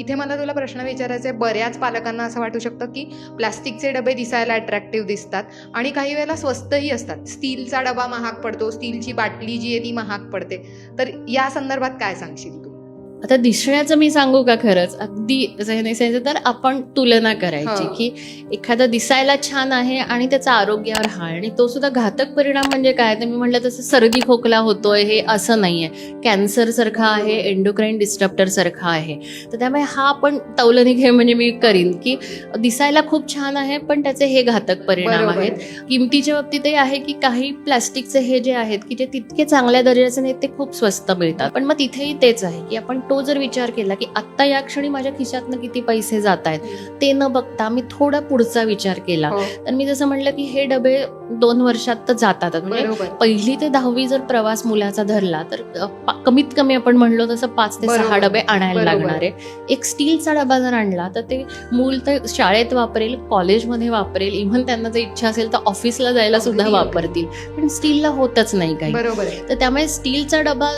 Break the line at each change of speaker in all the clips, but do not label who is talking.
इथे मला तुला प्रश्न विचारायचा आहे. बऱ्याच पालकांना असं वाटू शकतं की प्लास्टिकचे डबे दिसायला अट्रॅक्टिव्ह दिसतात आणि काही वेळेला स्वस्तही असतात. स्टीलचा डबा महाग पडतो. स्टीलची बाटली जी आहे ती महाग पडते. तर या संदर्भात काय सांगशील तू?
आता दिसण्याचं मी सांगू का खरंच? अगदी सांगायचं तर आपण तुलना करायची. की एखादा दिसायला छान आहे आणि त्याचा आरोग्यावर हा आणि तो सुद्धा घातक परिणाम म्हणजे काय? तर मी म्हटलं तसं सर्दी खोकला होतोय हे असं नाहीये. कॅन्सर सारखा आहे एंडोक्राईन डिस्टर्प्टर सारखा आहे. तर त्यामुळे हा आपण तौलनिक हे म्हणजे मी करीन की दिसायला खूप छान आहे पण त्याचे हे घातक परिणाम. आहेत. किमतीच्या बाबतीतही आहे की काही प्लास्टिकचे हे जे आहेत की जे तितके चांगल्या दर्जाचे नाहीत ते खूप स्वस्त मिळतात. पण मग तिथेही तेच आहे की आपण तो जर विचार केला की आत्ता या क्षणी माझ्या खिशातनं किती पैसे जात आहेत ते न बघता मी थोडा पुढचा विचार केला.
हो,
तर मी जसं म्हटलं की हे डबे दोन वर्षात तर जातातच म्हणजे पहिली ते दहावी जर प्रवास मुलाचा धरला तर कमीत कमी आपण म्हणलो तसं पाच ते सहा. डबे आणायला. लागणार आहे एक स्टीलचा डबा जर आणला तर ते मूल तर शाळेत वापरेल कॉलेजमध्ये वापरेल इव्हन त्यांना जर इच्छा असेल तर ऑफिसला जायला सुद्धा. वापरतील. पण स्टीलला होतच नाही काही.
बरोबर.
तर त्यामुळे स्टीलचा डबा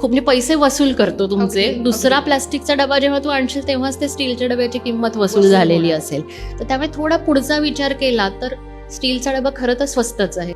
खूप म्हणजे पैसे वसूल करतो तुमचे
अगदी,
दुसरा
अगदी.
प्लास्टिकचा डबा जेव्हा तू आणशील तेव्हाच ते स्टीलच्या डब्याची किंमत वसूल झालेली. असेल तर त्यामुळे थोडा पुढचा विचार केला तर स्टीलचा डबा खरं तर स्वस्तच आहे